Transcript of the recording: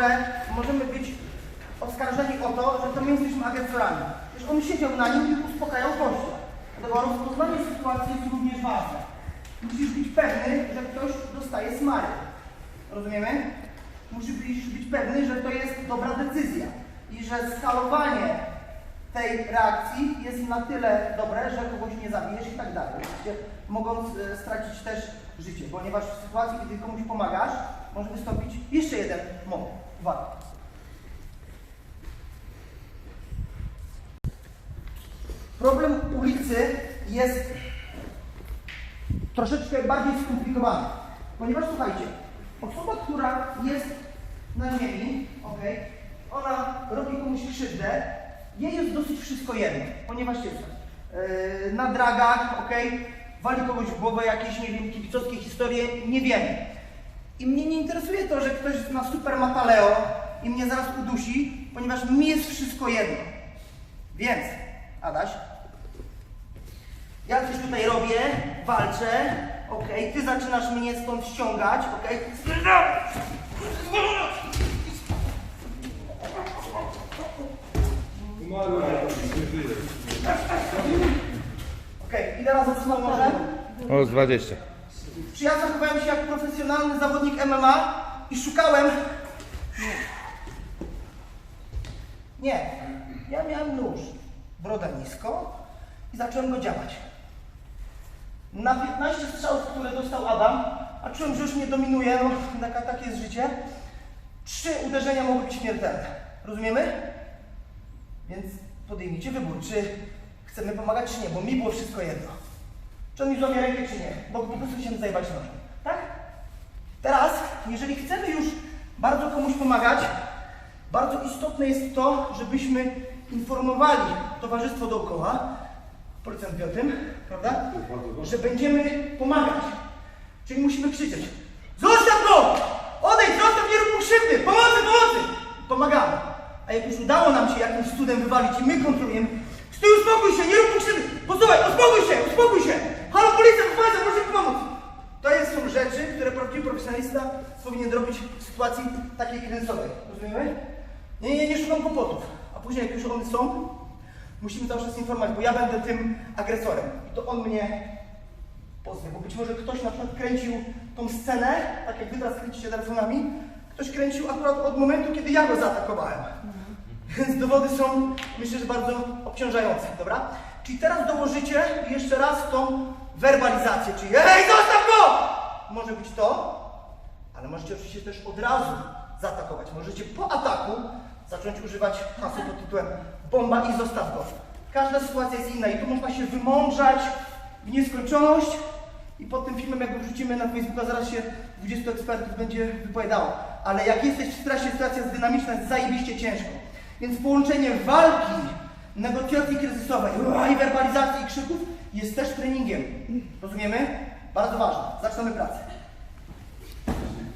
że możemy być oskarżeni o to, że to my jesteśmy agresorami. Przecież on siedział na nim i uspokajał gościa. Dlatego rozpoznanie sytuacji jest również ważne. Musisz być pewny, że ktoś dostaje smary. Rozumiemy? Musisz być, być pewny, że to jest dobra decyzja i że skalowanie tej reakcji jest na tyle dobre, że kogoś nie zabijesz i tak dalej. Oczywiście mogąc e, stracić też życie, ponieważ w sytuacji, kiedy komuś pomagasz, może wystąpić jeszcze jeden moment. Uwaga. Problem ulicy jest troszeczkę bardziej skomplikowany, ponieważ słuchajcie, osoba, która jest na ziemi, ok, ona robi komuś krzywdę, jej jest dosyć wszystko jedno, ponieważ jest yy, na dragach, ok, wali kogoś w głowę, jakieś, nie wiem, kibicowskie historie, nie wiemy. I mnie nie interesuje to, że ktoś ma super mataleo i mnie zaraz udusi, ponieważ mi jest wszystko jedno. Więc, Adaś, ja coś tutaj robię, walczę, okej, ty zaczynasz mnie stąd ściągać, okej? Okej, ile razy trzymał nożem? O, z 20. Czy ja zachowałem się jak profesjonalny zawodnik MMA i szukałem... Nie. Nie. Ja miałem nóż, broda nisko i zacząłem go działać. Na 15 strzałów, które dostał Adam, a czułem, że już mnie dominuje, no taka, takie jest życie, trzy uderzenia mogły być śmiertelne. Rozumiemy? Więc podejmijcie wybór, czy chcemy pomagać, czy nie, bo mi było wszystko jedno. Czy on mi złamie rękę, czy nie. Mogę po prostu się zajebać nożem. Tak? Teraz, jeżeli chcemy już bardzo komuś pomagać, bardzo istotne jest to, żebyśmy informowali towarzystwo dookoła, policjant wie o tym, prawda? Że będziemy pomagać. Czyli musimy krzyczeć Zostaw go! Odejdź, zostaw, nie rób krzywdy! Pomocy, pomocy! A jak już udało nam się jakimś cudem wywalić i my kontrolujemy, stój, uspokój się, nie rób mu krzywdy! Posłuchaj, uspokój się, uspokój się! Halo, policja, pomocy, proszę pomóc! To jest, są rzeczy, które prawdziwy profesjonalista powinien robić w sytuacji takiej kryzysowej. Rozumiemy? Nie, nie, nie szukam kłopotów. A później, jak już one są, musimy cały czas informować, bo ja będę tym agresorem. I to on mnie pozwie, bo być może ktoś na przykład kręcił tą scenę, tak jak wy teraz kręcicie telefonami, ktoś kręcił akurat od momentu, kiedy ja go zaatakowałem. Więc dowody są, myślę, że bardzo obciążające, dobra? Czyli teraz dołożycie jeszcze raz tą werbalizację, czyli Ej, zostaw go! Może być to, ale możecie oczywiście też od razu zaatakować. Możecie po ataku zacząć używać hasła pod tytułem bomba i zostaw go. Każda sytuacja jest inna i tu można się wymądrzać w nieskończoność i pod tym filmem, jak go wrzucimy na Facebooka, zaraz się 20 ekspertów będzie wypowiadało. Ale jak jesteś w stresie, sytuacja jest dynamiczna, jest zajebiście ciężko. Więc połączenie walki, negocjacji kryzysowej i werbalizacji i krzyków jest też treningiem. Rozumiemy? Bardzo ważne. Zaczynamy pracę.